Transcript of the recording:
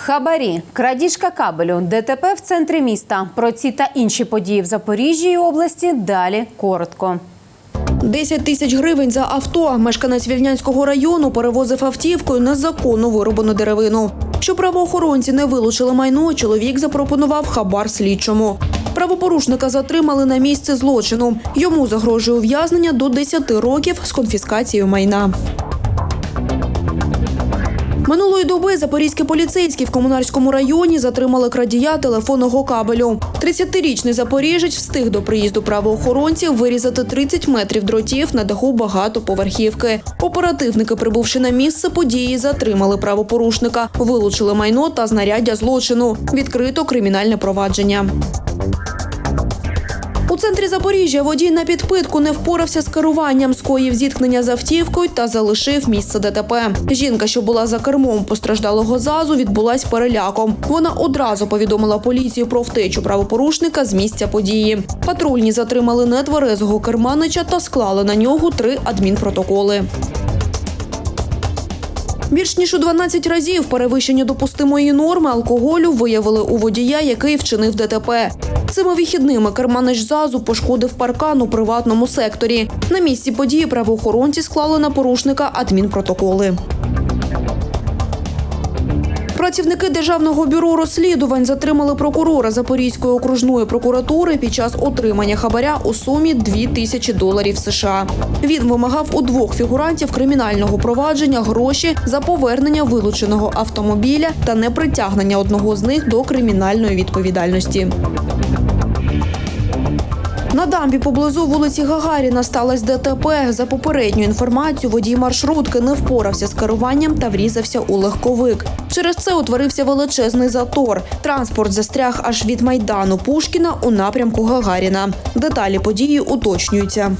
Хабарі, крадіжка кабелю, ДТП в центрі міста. Про ці та інші події в Запоріжжі і області далі коротко. 10 тисяч гривень за авто. Мешканець Вільнянського району перевозив автівкою незаконно вироблену деревину. Щоб правоохоронці не вилучили майно, чоловік запропонував хабар слідчому. Правопорушника затримали на місці злочину. Йому загрожує ув'язнення до 10 років з конфіскацією майна. Минулої доби запорізькі поліцейські в комунальському районі затримали крадія телефонного кабелю. 30-річний запоріжець встиг до приїзду правоохоронців вирізати 30 метрів дротів на даху багатоповерхівки. Оперативники, прибувши на місце події, затримали правопорушника, вилучили майно та знаряддя злочину. Відкрито кримінальне провадження. Центрі Запоріжжя водій на підпитку не впорався з керуванням, скоїв зіткнення з автівкою та залишив місце ДТП. Жінка, що була за кермом постраждалого ЗАЗу, відбулась переляком. Вона одразу повідомила поліцію про втечу правопорушника з місця події. Патрульні затримали нетверезого керманича та склали на нього три адмінпротоколи. Більш ніж у 12 разів перевищення допустимої норми алкоголю виявили у водія, який вчинив ДТП. Цими вихідними керманич ЗАЗу пошкодив паркан у приватному секторі. На місці події правоохоронці склали на порушника адмінпротоколи. Працівники Державного бюро розслідувань затримали прокурора Запорізької окружної прокуратури під час отримання хабаря у сумі 2 тисячі доларів США. Він вимагав у двох фігурантів кримінального провадження гроші за повернення вилученого автомобіля та непритягнення одного з них до кримінальної відповідальності. На дамбі поблизу вулиці Гагаріна сталося ДТП. За попередню інформацію, водій маршрутки не впорався з керуванням та врізався у легковик. Через це утворився величезний затор. Транспорт застряг аж від майдану Пушкіна у напрямку Гагаріна. Деталі події уточнюються.